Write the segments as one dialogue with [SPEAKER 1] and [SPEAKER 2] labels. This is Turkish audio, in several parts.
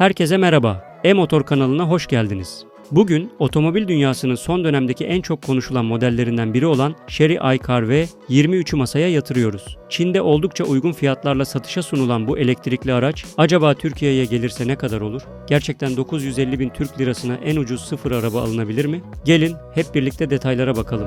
[SPEAKER 1] Herkese merhaba. E-Motor kanalına hoş geldiniz. Bugün otomobil dünyasının son dönemdeki en çok konuşulan modellerinden biri olan Chery iCar V 23'ü masaya yatırıyoruz. Çin'de oldukça uygun fiyatlarla satışa sunulan bu elektrikli araç acaba Türkiye'ye gelirse ne kadar olur? Gerçekten 950 bin Türk lirasına en ucuz sıfır araba alınabilir mi? Gelin hep birlikte detaylara bakalım.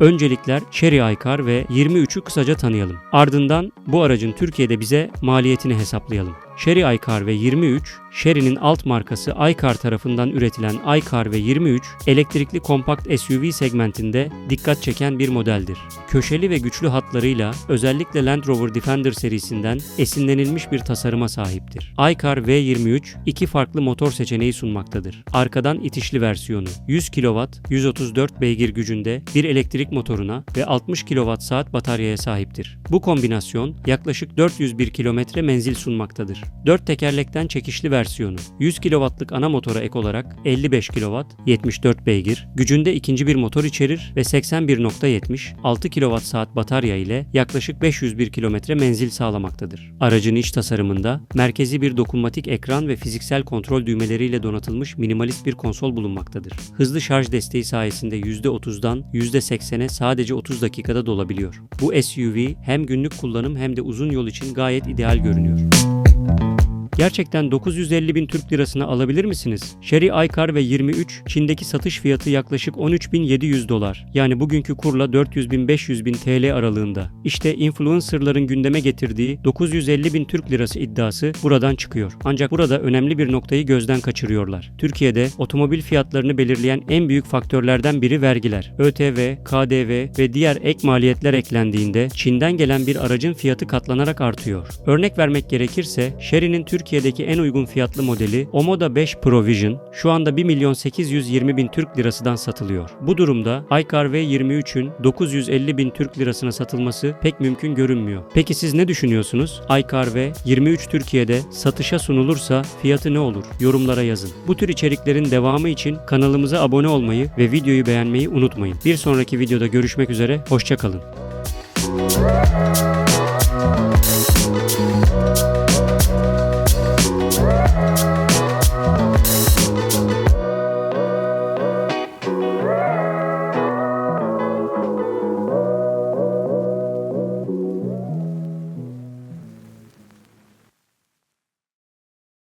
[SPEAKER 1] Öncelikler Chery iCar ve 23'ü kısaca tanıyalım. Ardından bu aracın Türkiye'de bize maliyetini hesaplayalım. Chery iCar ve 23, Chery'nin alt markası iCar tarafından üretilen iCar ve 23, elektrikli kompakt SUV segmentinde dikkat çeken bir modeldir. Köşeli ve güçlü hatlarıyla özellikle Land Rover Defender serisinden esinlenilmiş bir tasarıma sahiptir. iCar V23 iki farklı motor seçeneği sunmaktadır. Arkadan itişli versiyonu 100 kW 134 beygir gücünde bir elektrik motoruna ve 60 kWh bataryaya sahiptir. Bu kombinasyon yaklaşık 401 km menzil sunmaktadır. 4 tekerlekten çekişli versiyonu 100 kW'lık ana motora ek olarak 55 kW 74 beygir gücünde ikinci bir motor içerir ve 81.70 6 kWh batarya ile yaklaşık 501 km menzil sağlamaktadır. Aracın iç tasarımında merkezi bir dokunmatik ekran ve fiziksel kontrol düğmeleriyle donatılmış minimalist bir konsol bulunmaktadır. Hızlı şarj desteği sayesinde %30'dan %80'e sadece 30 dakikada dolabiliyor. Bu SUV hem günlük kullanım hem de uzun yol için gayet ideal görünüyor. Gerçekten 950 bin Türk lirasına alabilir misiniz? Chery iCar ve 23 Çin'deki satış fiyatı yaklaşık 13.700 dolar. Yani bugünkü kurla 400 bin 500 bin TL aralığında. İşte influencerların gündeme getirdiği 950 bin Türk lirası iddiası buradan çıkıyor. Ancak burada önemli bir noktayı gözden kaçırıyorlar. Türkiye'de otomobil fiyatlarını belirleyen en büyük faktörlerden biri vergiler. ÖTV, KDV ve diğer ek maliyetler eklendiğinde Çin'den gelen bir aracın fiyatı katlanarak artıyor. Örnek vermek gerekirse Chery'nin Türkiye'deki en uygun fiyatlı modeli Omoda 5 Provision şu anda 1 milyon 820 bin Türk lirasından satılıyor. Bu durumda iCar V23'ün 950 bin Türk lirasına satılması pek mümkün görünmüyor. Peki siz ne düşünüyorsunuz? iCar V23 Türkiye'de satışa sunulursa fiyatı ne olur? Yorumlara yazın. Bu tür içeriklerin devamı için kanalımıza abone olmayı ve videoyu beğenmeyi unutmayın. Bir sonraki videoda görüşmek üzere, hoşçakalın.